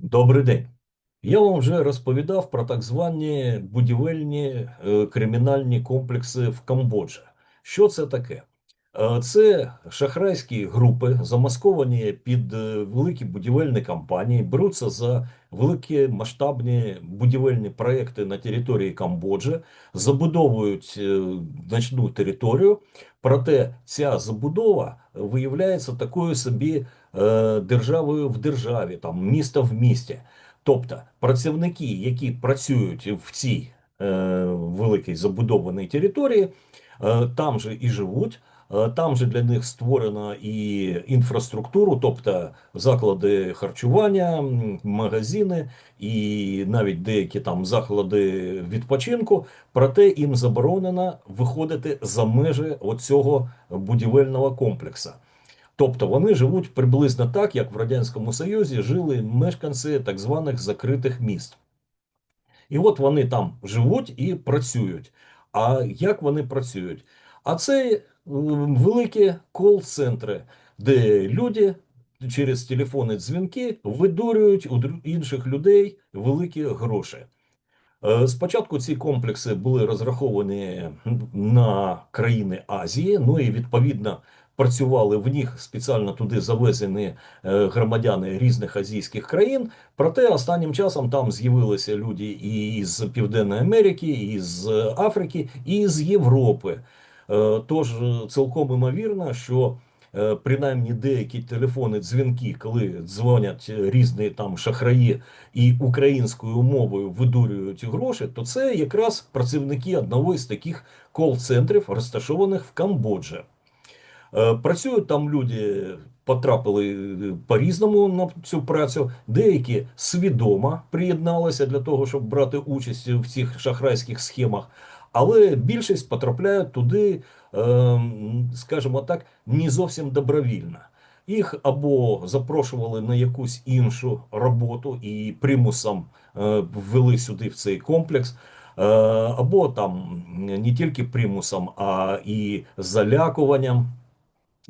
Добрий день. Я вам вже розповідав про так звані будівельні е, кримінальні комплекси в Камбоджі. Що це таке? Е, Це шахрайські групи, замасковані під е, великі будівельні компанії, беруться за великі масштабні будівельні проекти на території Камбоджі, забудовують значну територію. Проте ця забудова виявляється такою собі державою в державі, там місто в місті. Тобто працівники, які працюють в цій е, великій забудованій території, е, там же і живуть. е, Там же для них створена і інфраструктуру, тобто заклади харчування, магазини і навіть деякі там заклади відпочинку. Проте їм заборонено виходити за межі оцього будівельного комплексу. Тобто вони живуть приблизно так, як в Радянському Союзі жили мешканці так званих закритих міст. І от вони там живуть і працюють. А як вони працюють? А це великі кол-центри, де люди через телефонні дзвінки видурюють у інших людей великі гроші. Е, Спочатку ці комплекси були розраховані на країни Азії, ну і відповідно працювали в них спеціально туди завезені е, громадяни різних азійських країн. Проте останнім часом там з'явилися люди і з Південної Америки, і з Африки, і з Європи. Е, Тож е, цілком імовірно, що принаймні деякі телефони дзвінки, коли дзвонять різні там шахраї і українською мовою видурюють гроші, то це якраз працівники одного із таких кол-центрів, розташованих в Камбоджі. Е, Працюють там люди, потрапили е, по-різному на цю працю. Деякі свідомо приєдналися для того, щоб брати участь в цих шахрайських схемах. Але більшість потрапляють туди, е, скажімо так, не зовсім добровільно. Їх або запрошували на якусь іншу роботу і примусом ввели сюди в цей комплекс, або там не тільки примусом, а і залякуванням.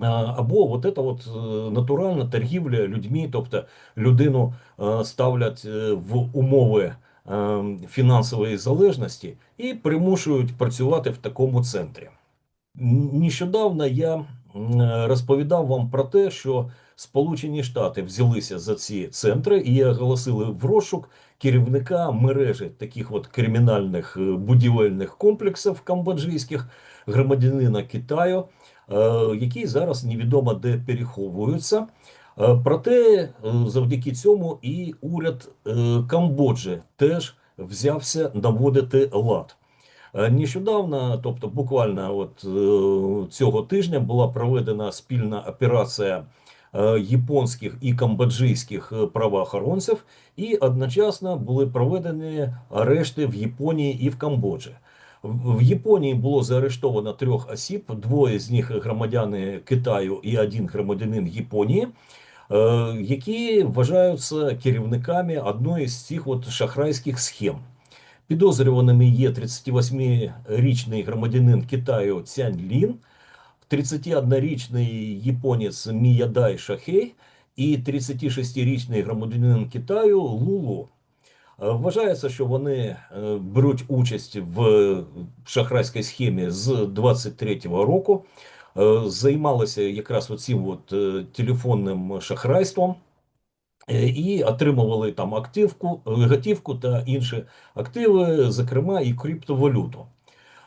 Або от це от е, натуральна торгівля людьми, тобто людину е, ставлять е, в умови фінансової залежності і примушують працювати в такому центрі. Нещодавно я розповідав вам про те, що Сполучені Штати взялися за ці центри і оголосили в розшук керівника мережі таких от кримінальних будівельних комплексів камбоджійських громадянина Китаю, які зараз невідомо де переховуються. Е, Проте е, завдяки цьому і уряд е, Камбоджі теж взявся наводити лад. Е, Нещодавно, тобто буквально от е, цього тижня, була проведена спільна операція е, японських і камбоджийських е, правоохоронців, і одночасно були проведені арешти в Японії і в Камбоджі. В Японії було заарештовано трьох осіб, двоє з них громадяни Китаю і один громадянин Японії, е, які вважаються керівниками одної з цих от шахрайських схем. Підозрюваними є 38-річний громадянин Китаю Цянь Лін, 31-річний японець Міядай Шахей і 36-річний громадянин Китаю Лулу. Е, Вважається, що вони е, беруть участь в шахрайській схемі з 23-го року, е, займалися якраз оцим от е, телефонним шахрайством. Е, і отримували там активку, е, готівку та інші активи, зокрема і криптовалюту.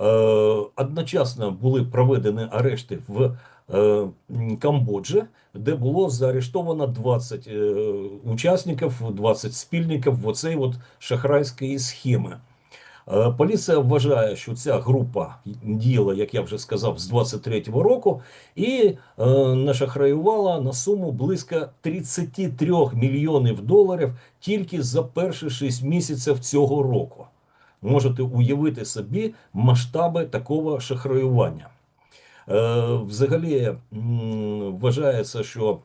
Е, Одночасно були проведені арешти в е, Камбоджі, де було заарештовано 20 е, учасників, 20 спільників в оцей от шахрайської схеми. Поліція вважає, що ця група діяла, як я вже сказав, з 23-го року, і е, нашахраювала на суму близько 33 мільйонів доларів тільки за перші 6 місяців цього року. Можете уявити собі масштаби такого шахраювання. Е, Взагалі вважається, що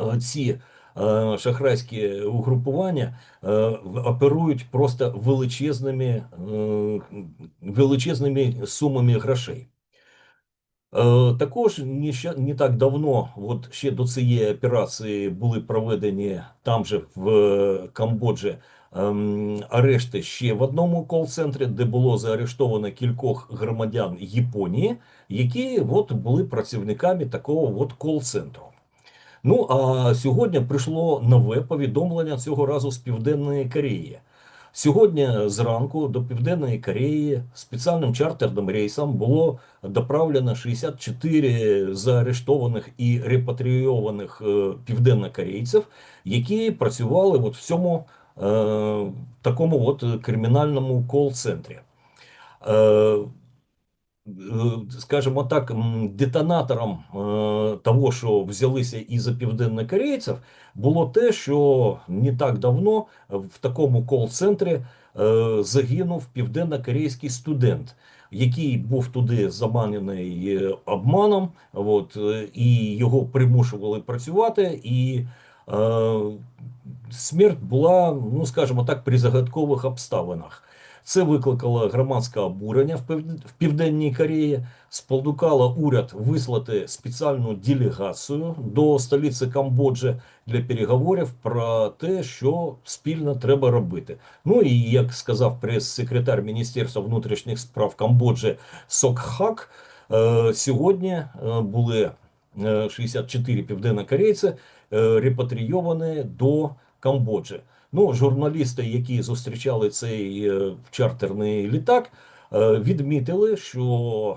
е, ці е, шахрайські угрупування оперують просто величезними, величезними сумами грошей. Також не, ще, не так давно, от ще до цієї операції були проведені там же в Камбоджі арешти ще в одному кол-центрі, де було заарештовано кількох громадян Японії, які от були працівниками такого от кол-центру. Ну а сьогодні прийшло нове повідомлення цього разу з Південної Кореї. Сьогодні зранку до Південної Кореї спеціальним чартерним рейсом було доправлено 64 заарештованих і репатрійованих е, південнокорейців, які працювали от в цьому е, такому от кримінальному кол-центрі. Е, скажімо так, детонатором е, того, що взялися і за південнокорейців, було те, що не так давно в такому кол-центрі загинув південно-корейський студент, який був туди заманений обманом, от, і його примушували працювати. і Смерть була, ну скажімо так, при загадкових обставинах. Це викликало громадське обурення в Південній Кореї, спонукало уряд вислати спеціальну делегацію до столиці Камбоджі для переговорів про те, що спільно треба робити. Ну і як сказав прес-секретар Міністерства внутрішніх справ Камбоджі Сокхак, е, сьогодні е, були 64 е, південнокорейці репатрійовані до Камбоджі. Ну, журналісти, які зустрічали цей е, чартерний літак, е, відмітили, що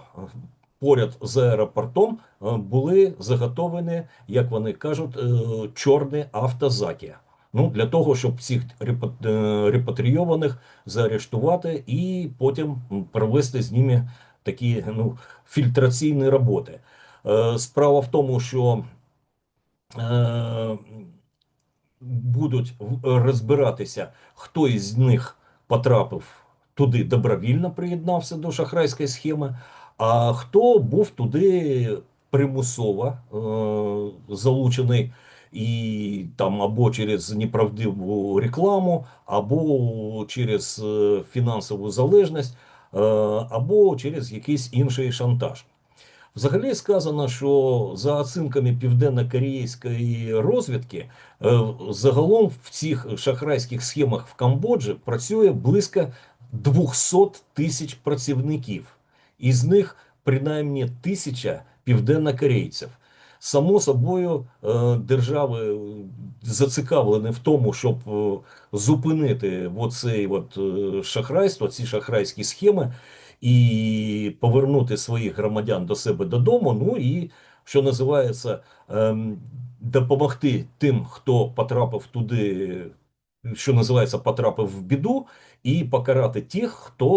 поряд з аеропортом е, були заготовлені, як вони кажуть, чорні автозаки. Ну, для того, щоб всіх репатрійованих заарештувати і потім провести з ними такі ну, фільтраційні роботи. Справа в тому, що будуть розбиратися, хто із них потрапив туди добровільно, приєднався до шахрайської схеми, а хто був туди примусово е, залучений. І там або через неправдиву рекламу, або через е, фінансову залежність, е, або через якийсь інший шантаж. Взагалі сказано, що за оцінками південно-корейської розвідки, е, загалом в цих шахрайських схемах в Камбоджі працює близько 200 тисяч працівників, із них принаймні тисяча південно-корейців. Само собою, е, держави зацікавлені в тому, щоб е, зупинити оцей от шахрайство, ці шахрайські схеми і повернути своїх громадян до себе додому. Ну і що називається ем, допомогти тим, хто потрапив туди, що називається, потрапив в біду, і покарати тих, хто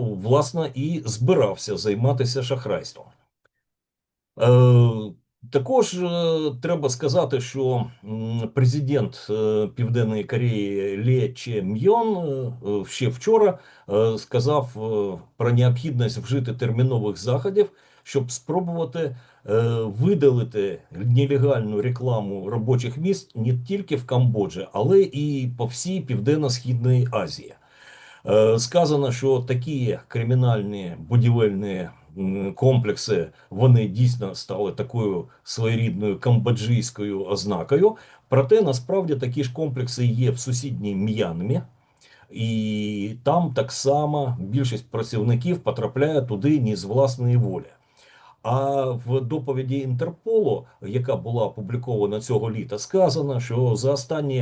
власне і збирався займатися шахрайством. Також е, треба сказати, що президент е, Південної Кореї Лє Че М'йон е, ще вчора сказав про необхідність вжити термінових заходів, щоб спробувати видалити нелегальну рекламу робочих місць не тільки в Камбоджі, але і по всій Південно-Східній Азії. Сказано, що такі кримінальні будівельні комплекси вони дійсно стали такою своєрідною камбоджійською ознакою. Проте насправді такі ж комплекси є в сусідній М'янмі. І там так само більшість працівників потрапляє туди ні з власної волі. А в доповіді Інтерполу, яка була опублікована цього літа, сказано, що за останні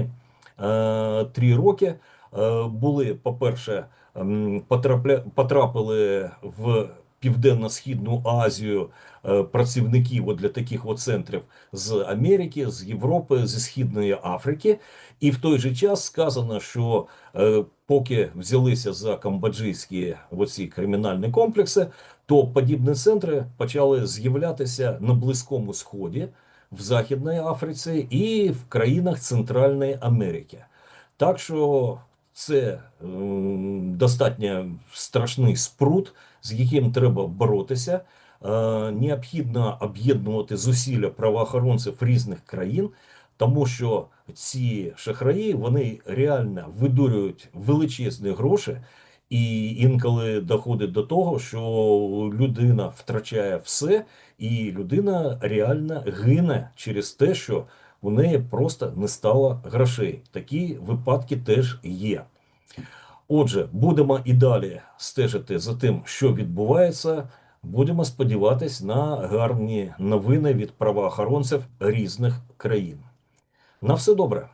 е, три роки е, були, по-перше, потрапля, потрапили в Південно-Східну Азію е, працівників для таких от центрів з Америки, з Європи, зі Східної Африки, і в той же час сказано, що е, поки взялися за камбоджійські оці кримінальні комплекси, то подібні центри почали з'являтися на Близькому Сході, в Західній Африці і в країнах Центральної Америки. Так що це достатньо страшний спрут, з яким треба боротися. Е, необхідно об'єднувати зусилля правоохоронців різних країн, тому що ці шахраї вони реально видурюють величезні гроші І інколи доходить до того, що людина втрачає все, і людина реально гине через те, що у неї просто не стало грошей. Такі випадки теж є. Отже, будемо і далі стежити за тим, що відбувається. Будемо сподіватись на гарні новини від правоохоронців різних країн. На все добре.